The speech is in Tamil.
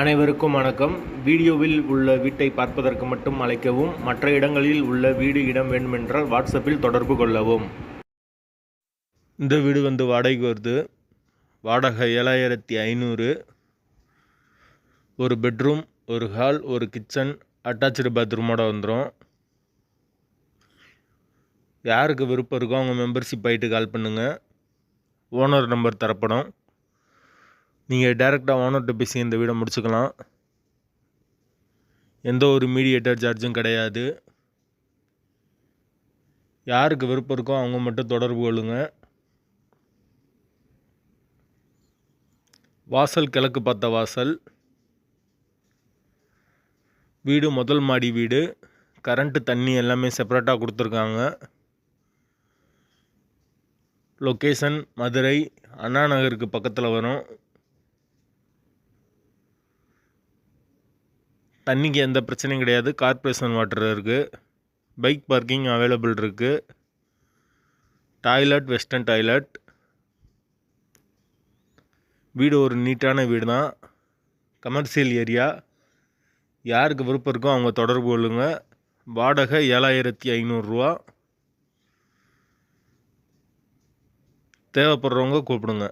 அனைவருக்கும் வணக்கம். வீடியோவில் உள்ள வீட்டை பார்ப்பதற்கு மட்டும் அழைக்கவும் மற்ற இடங்களில் உள்ள வீடு இடம் வேண்டுமென்றால் வாட்ஸ்அப்பில் தொடர்பு கொள்ளவும். இந்த வீடு வந்து வாடகைக்கு வருது. வாடகை ஏழாயிரத்தி ஐநூறு. ஒரு பெட்ரூம் ஒரு ஹால் ஒரு கிச்சன் அட்டாச்சு பாத்ரூமோட வந்துடும் யாருக்கு விருப்பம் இருக்கோ அவங்க மெம்பர்ஷிப் ஆகிட்டு கால் பண்ணுங்கள் ஓனர் நம்பர் தரப்படும். நீங்கள் டேரெக்டாக ஓனர்கிட்ட பேசி இந்த வீடை முடிச்சுக்கலாம். எந்த ஒரு மீடியேட்டர் சார்ஜும் கிடையாது. யாருக்கு விருப்பம் இருக்கோ அவங்க மட்டும் தொடர்பு கொள்ளுங்க. வாசல் கிழக்கு பார்த்த வாசல். வீடு முதல் மாடி வீடு. கரண்ட்டு தண்ணி எல்லாமே செப்பரேட்டாக கொடுத்துருக்காங்க. லொக்கேஷன் மதுரை அண்ணா நகருக்கு பக்கத்தில் வரும். தண்ணிக்கு எந்த பிரச்சனையும் கிடையாது. கார்ப்பரேஷன் வாட்டர் இருக்குது பைக் பார்க்கிங் அவைலபிள் இருக்குது டாய்லெட் வெஸ்டர்ன் டாய்லெட் வீடு ஒரு நீட்டான வீடு தான் கமர்ஷியல் ஏரியா யாருக்கு விருப்பம் இருக்கோ அவங்க தொடர்பு கொள்ளுங்க. வாடகை ஏழாயிரத்தி ஐநூறுரூவா தேவைப்படுறவங்க கூப்பிடுங்க.